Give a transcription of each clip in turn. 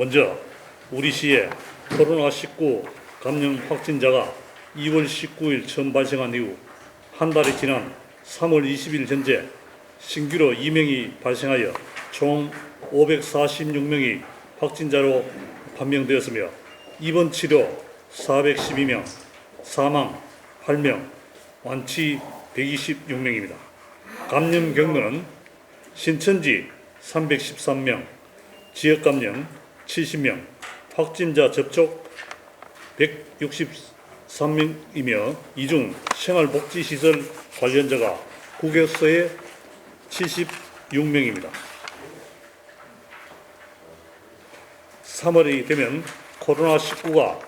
먼저 우리 시에 코로나19 감염 확진자가 2월 19일 처음 발생한 이후 한 달이 지난 3월 20일 현재 신규로 2명이 발생하여 총 546명이 확진자로 판명되었으며 입원 치료 412명, 사망 8명, 완치 126명입니다. 감염 경로는 신천지 313명, 지역 감염 70명, 확진자 접촉 163명이며 이중 생활복지시설 관련자가 국외서에 76명입니다. 3월이 되면 코로나19가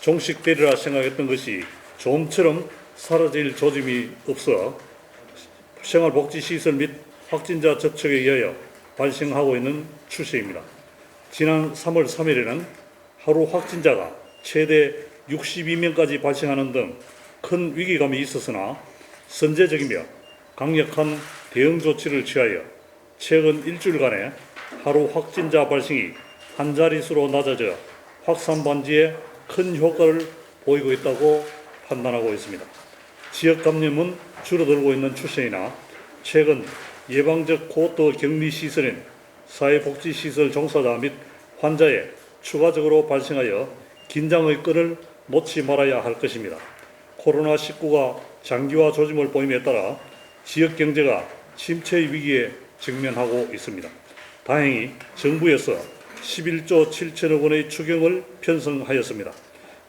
종식되리라 생각했던 것이 좀처럼 사라질 조짐이 없어 생활복지시설 및 확진자 접촉에 의하여 발생하고 있는 추세입니다. 지난 3월 3일에는 하루 확진자가 최대 62명까지 발생하는 등 큰 위기감이 있었으나 선제적이며 강력한 대응 조치를 취하여 최근 일주일간의 하루 확진자 발생이 한 자릿수로 낮아져 확산 반지에 큰 효과를 보이고 있다고 판단하고 있습니다. 지역 감염은 줄어들고 있는 추세이나 최근 예방적 코호토 격리 시설인 사회복지시설 종사자 및 환자에 추가적으로 발생하여 긴장의 끈을 놓지 말아야 할 것입니다. 코로나19가 장기화 조짐을 보임에 따라 지역 경제가 침체의 위기에 직면하고 있습니다. 다행히 정부에서 11조 7천억 원의 추경을 편성하였습니다.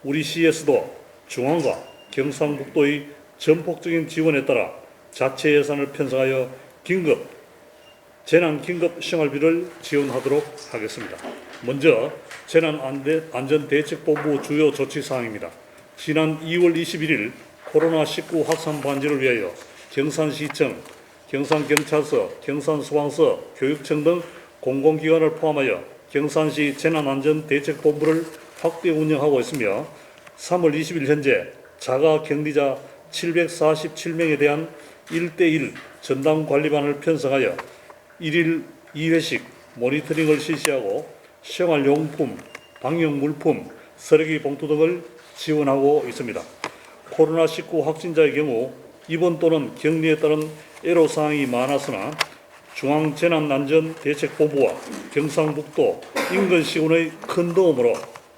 우리 시에서도 중앙과 경상북도의 전폭적인 지원에 따라 자체 예산을 편성하여 긴급 재난 긴급 생활비를 지원하도록 하겠습니다. 먼저 재난 안전 대책본부 주요 조치 사항입니다. 지난 2월 21일 코로나19 확산 반지를 위하여 경산시청, 경산경찰서, 경산소방서, 교육청 등 공공기관을 포함하여 경산시 재난안전대책본부를 확대 운영하고 있으며 3월 20일 현재 자가 격리자 747명에 대한 1대1 전담 관리반을 편성하여 1일 2회씩 모니터링을 실시하고 생활 용품, 방역 물품, 쓰레기 봉투 등을 지원하고 있습니다. 코로나19 확진자의 경우 입원 또는 격리에 따른 애로사항이 많았으나 중앙재난안전대책본부와 경상북도 인근시군의 큰 도움으로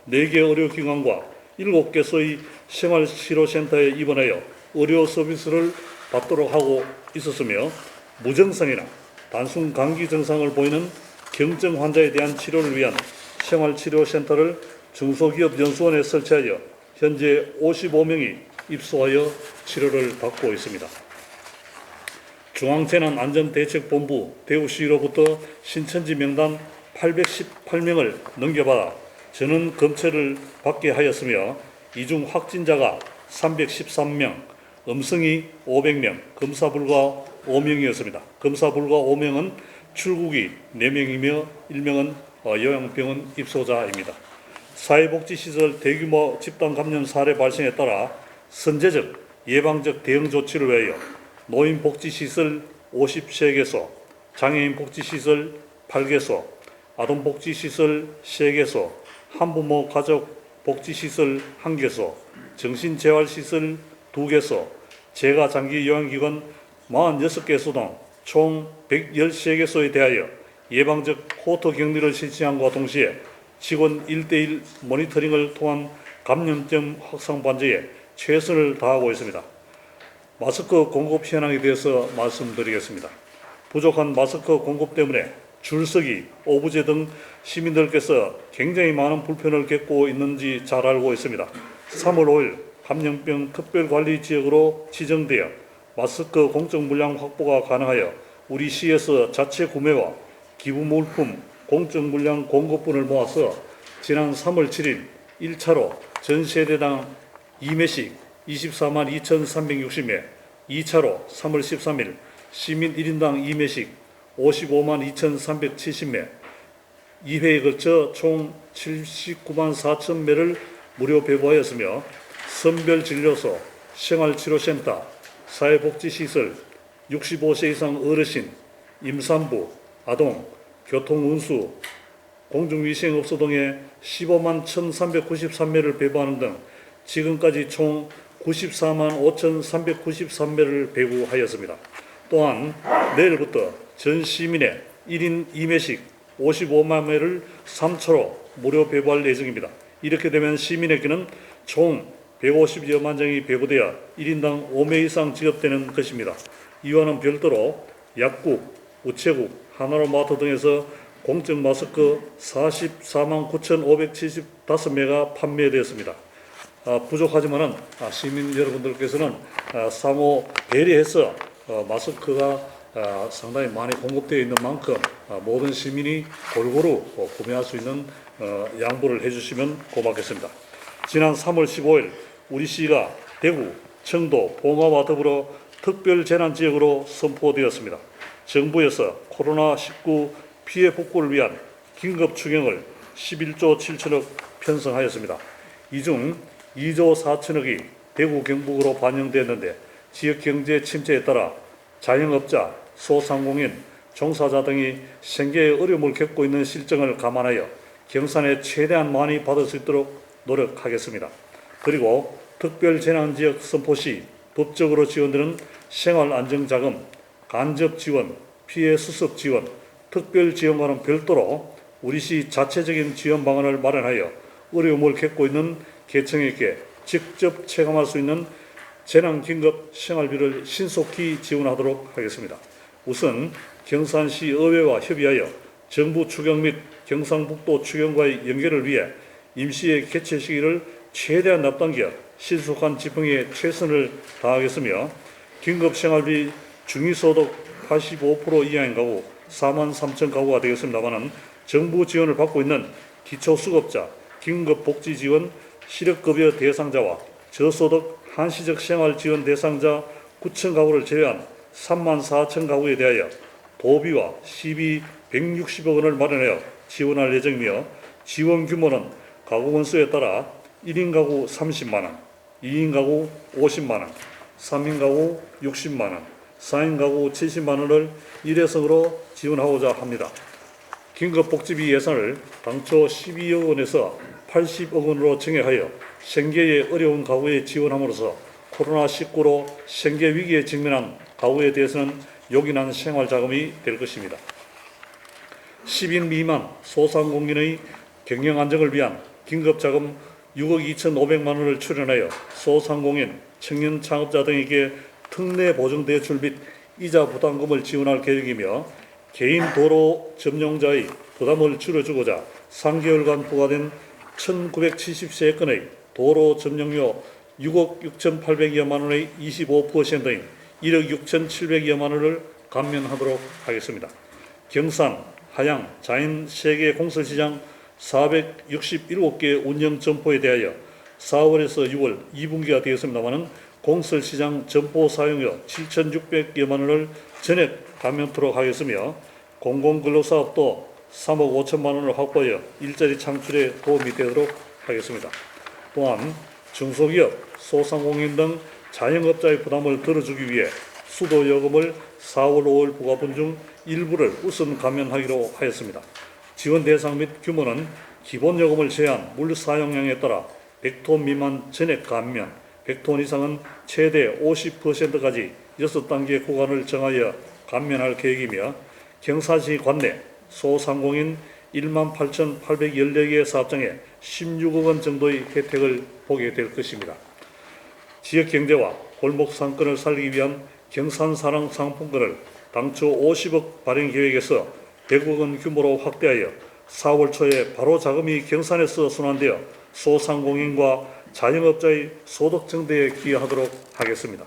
4개 의료기관과 7개소의 생활치료센터에 입원하여 의료 서비스를 받도록 하고 있었으며 무증상이나 단순 감기 증상을 보이는 경증 환자에 대한 치료를 위한 생활치료센터를 중소기업연수원에 설치하여 현재 55명이 입소하여 치료를 받고 있습니다. 중앙재난안전대책본부 대구시로부터 신천지 명단 818명을 넘겨받아 전원 검체를 받게 하였으며 이중 확진자가 313명, 음성이 500명, 검사 불가 5명이었습니다. 검사 불가 5명은 출국이 4명이며 1명은 어, 요양병원 입소자입니다. 사회복지시설 대규모 집단 감염 사례 발생에 따라 선제적 예방적 대응 조치를 위하여 노인복지시설 53개소, 장애인복지시설 8개소, 아동복지시설 3개소, 한부모 가족복지시설 1개소, 정신재활시설 2개소, 재가장기 요양기관 46개소 등총 113개 소에 대하여 예방적 호토 격리를 실시함과 동시에 직원 1대1 모니터링을 통한 감염병 확산 반지에 최선을 다하고 있습니다. 마스크 공급 현황에 대해서 말씀드리겠습니다. 부족한 마스크 공급 때문에 줄서기, 오부제 등 시민들께서 굉장히 많은 불편을 겪고 있는지 잘 알고 있습니다. 3월 5일 감염병 특별관리 지역으로 지정되어 마스크 공적 물량 확보가 가능하여 우리 시에서 자체 구매와 기부 물품 공적 물량 공급분을 모아서 지난 3월 7일 1차로 전 세대당 2매씩 24만 2,360매, 2차로 3월 13일 시민 1인당 2매씩 55만 2,370매, 2회에 걸쳐 총 79만 4천 매를 무료 배부하였으며 선별 진료소, 생활치료센터, 사회복지시설, 65세 이상 어르신, 임산부, 아동, 교통운수, 공중위생업소 등에 15만 1,393매를 배부하는 등 지금까지 총 94만 5,393매를 배부하였습니다. 또한 내일부터 전 시민의 1인 2매씩 55만 매를 3초로 무료 배부할 예정입니다. 이렇게 되면 시민에게는 총 150여만 장이 배부되어 1인당 5매 이상 지급되는 것입니다. 이와는 별도로 약국, 우체국, 하나로마트 등에서 공적 마스크 44만 9,575매가 판매되었습니다. 아, 부족하지만은 아, 시민 여러분들께서는 아, 상호 배려해서 어, 마스크가 아, 상당히 많이 공급되어 있는 만큼 아, 모든 시민이 골고루 어, 구매할 수 있는 어, 양보를 해주시면 고맙겠습니다. 지난 3월 15일 우리 시가 대구, 청도, 봉화와 더불어 특별 재난 지역으로 선포되었습니다. 정부에서 코로나19 피해 복구를 위한 긴급 추경을 11조 7천억 편성하였습니다. 이 중 2조 4천억이 대구 경북으로 반영됐는데 지역 경제 침체에 따라 자영업자, 소상공인, 종사자 등이 생계에 어려움을 겪고 있는 실정을 감안하여 경산에 최대한 많이 받을 수 있도록 노력하겠습니다. 그리고 특별 재난 지역 선포 시 법적으로 지원되는 생활 안정 자금, 간접 지원, 피해 수습 지원, 특별 지원과는 별도로 우리 시 자체적인 지원 방안을 마련하여 어려움을 겪고 있는 계층에게 직접 체감할 수 있는 재난 긴급 생활비를 신속히 지원하도록 하겠습니다. 우선 경산시 의회와 협의하여 정부 추경 및 경상북도 추경과의 연계를 위해 임시의 개최 시기를 최대한 앞당겨 신속한 집행에 최선을 다하겠으며 긴급 생활비 중위소득 85% 이하인 가구 4만 3천 가구가 되겠습니다만은 정부 지원을 받고 있는 기초수급자, 긴급복지지원, 시력급여 대상자와 저소득 한시적 생활지원 대상자 9천 가구를 제외한 3만 4천 가구에 대하여 도비와 시비 160억 원을 마련하여 지원할 예정이며 지원 규모는 가구 원수에 따라 1인 가구 30만 원, 2인 가구 50만 원, 3인 가구 60만 원, 4인 가구 70만 원을 일회성으로 지원하고자 합니다. 긴급복지비 예산을 당초 12억 원에서 80억 원으로 증액하여 생계에 어려운 가구에 지원함으로써 코로나19로 생계 위기에 직면한 가구에 대해서는 요긴한 생활 자금이 될 것입니다. 10인 미만 소상공인의 경영 안정을 위한 긴급 자금 6억 2,500만 원을 출연하여 소상공인, 청년 창업자 등에게 특례 보증 대출 및 이자 부담금을 지원할 계획이며 개인 도로 점용자의 부담을 줄여주고자 3개월간 부과된 1970세건의 도로 점용료 6억 6,800여만 원의 25%인 1억 6,700여만 원을 감면하도록 하겠습니다. 경산, 하양, 자인 세계 공설시장 467개 운영 점포에 대하여 4월에서 6월 2분기가 되었습니다마는 공설시장 점포 사용료 7,600여만 원을 전액 감면토록 하겠으며 공공근로사업도 3억 5천만 원을 확보하여 일자리 창출에 도움이 되도록 하겠습니다. 또한 중소기업, 소상공인 등 자영업자의 부담을 덜어주기 위해 수도요금을 4월, 5월 부과분 중 일부를 우선 감면하기로 하였습니다. 지원 대상 및 규모는 기본 요금을 제한 물 사용량에 따라 100톤 미만 전액 감면, 100톤 이상은 최대 50%까지 6단계 구간을 정하여 감면할 계획이며 경산시 관내 소상공인 1만 8,814개 사업장에 16억 원 정도의 혜택을 보게 될 것입니다. 지역 경제와 골목 상권을 살리기 위한 경산사랑 상품권을 당초 50억 발행 계획에서 100억 원 규모로 확대하여 4월 초에 바로 자금이 경산에서 순환되어 소상공인과 자영업자의 소득 증대에 기여하도록 하겠습니다.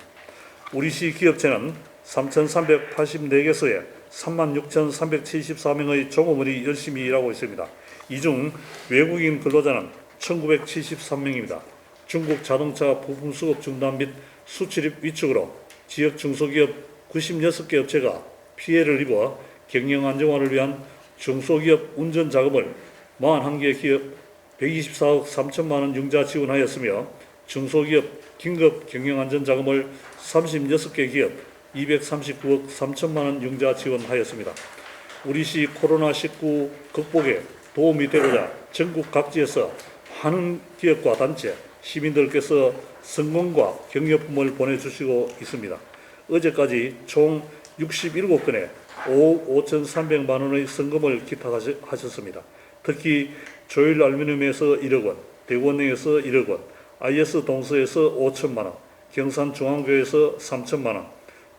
우리 시 기업체는 3,384개소에 36,374명의 종업원이 열심히 일하고 있습니다. 이 중 외국인 근로자는 1,973명입니다. 중국 자동차 부품 수급 중단 및 수출입 위축으로 지역 중소기업 96개 업체가 피해를 입어 경영 안정화를 위한 중소기업 운전 자금을 41개 기업 124억 3천만 원 융자 지원하였으며 중소기업 긴급 경영 안전 자금을 36개 기업 239억 3천만 원 융자 지원하였습니다. 우리 시 코로나19 극복에 도움이 되고자 전국 각지에서 많은 기업과 단체, 시민들께서 성공과 격려품을 보내주시고 있습니다. 어제까지 총 67건의 5억 5,300만 원의 성금을 기탁하셨습니다. 특히 조일 알루미늄에서 1억 원, 대구은행에서 1억 원, IS 동서에서 5천만 원, 경산중앙교회에서 3천만 원,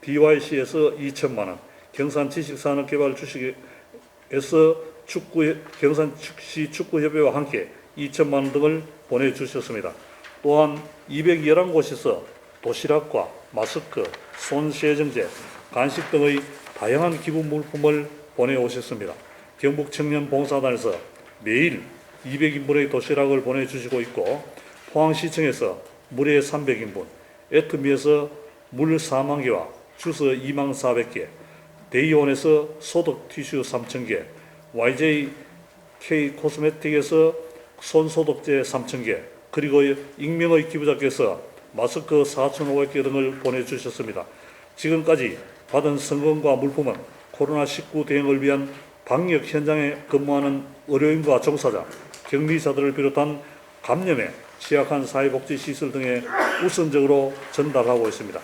DYC에서 2천만 원, 경산 지식산업개발 주식에서 축구 경산 축시 축구협회와 함께 2천만 원 등을 보내주셨습니다. 또한 211곳에서 도시락과 마스크, 손 세정제, 간식 등의 다양한 기부 물품을 보내오셨습니다. 경북 청년봉사단에서 매일 200인분의 도시락을 보내주시고 있고 포항시청에서 물회 300인분, 애트미에서 물 4만 개와 주스 2만 400개, 데이온에서 소독 티슈 3,000개, YJ K 코스메틱에서 손 소독제 3,000개, 그리고 익명의 기부자께서 마스크 4,500개 등을 보내주셨습니다. 지금까지 받은 성금과 물품은 코로나19 대응을 위한 방역 현장에 근무하는 의료인과 종사자, 격리자들을 비롯한 감염에 취약한 사회복지시설 등에 우선적으로 전달하고 있습니다.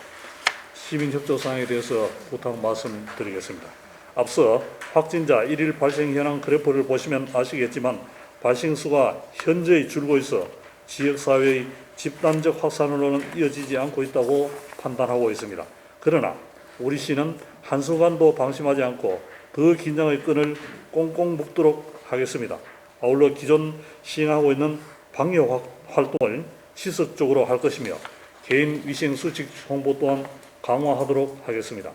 시민협조 사항에 대해서 부탁 말씀드리겠습니다. 앞서 확진자 1일 발생 현황 그래프를 보시면 아시겠지만 발생 수가 현저히 줄고 있어 지역사회의 집단적 확산으로는 이어지지 않고 있다고 판단하고 있습니다. 그러나 우리 시는 한순간도 방심하지 않고 더 긴장의 끈을 꽁꽁 묶도록 하겠습니다. 아울러 기존 시행하고 있는 방역 활- 활동을 지속적으로 할 것이며 개인 위생 수칙 홍보 또한 강화하도록 하겠습니다.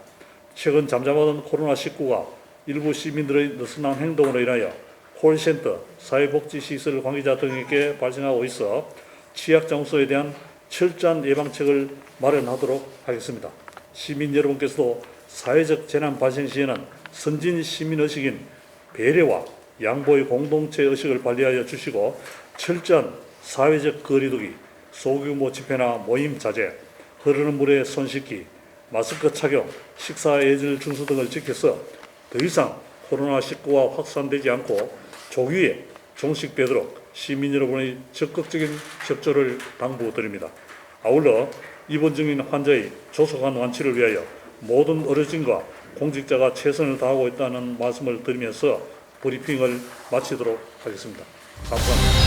최근 잠잠하던 코로나19가 일부 시민들의 느슨한 행동으로 인하여 콜센터, 사회복지시설 관계자 등에게 발생하고 있어 취약 장소에 대한 철저한 예방책을 마련하도록 하겠습니다. 시민 여러분께서도 사회적 재난 발생 시에는 선진 시민 의식인 배려와 양보의 공동체 의식을 발휘하여 주시고 철저한 사회적 거리두기, 소규모 집회나 모임 자제, 흐르는 물에 손 씻기, 마스크 착용, 식사 예절 준수 등을 지켜서 더 이상 코로나19가 확산되지 않고 조기에 종식되도록 시민 여러분의 적극적인 협조를 당부드립니다. 아울러 입원 중인 환자의 조속한 완치를 위하여 모든 의료진과 공직자가 최선을 다하고 있다는 말씀을 드리면서 브리핑을 마치도록 하겠습니다. 감사합니다.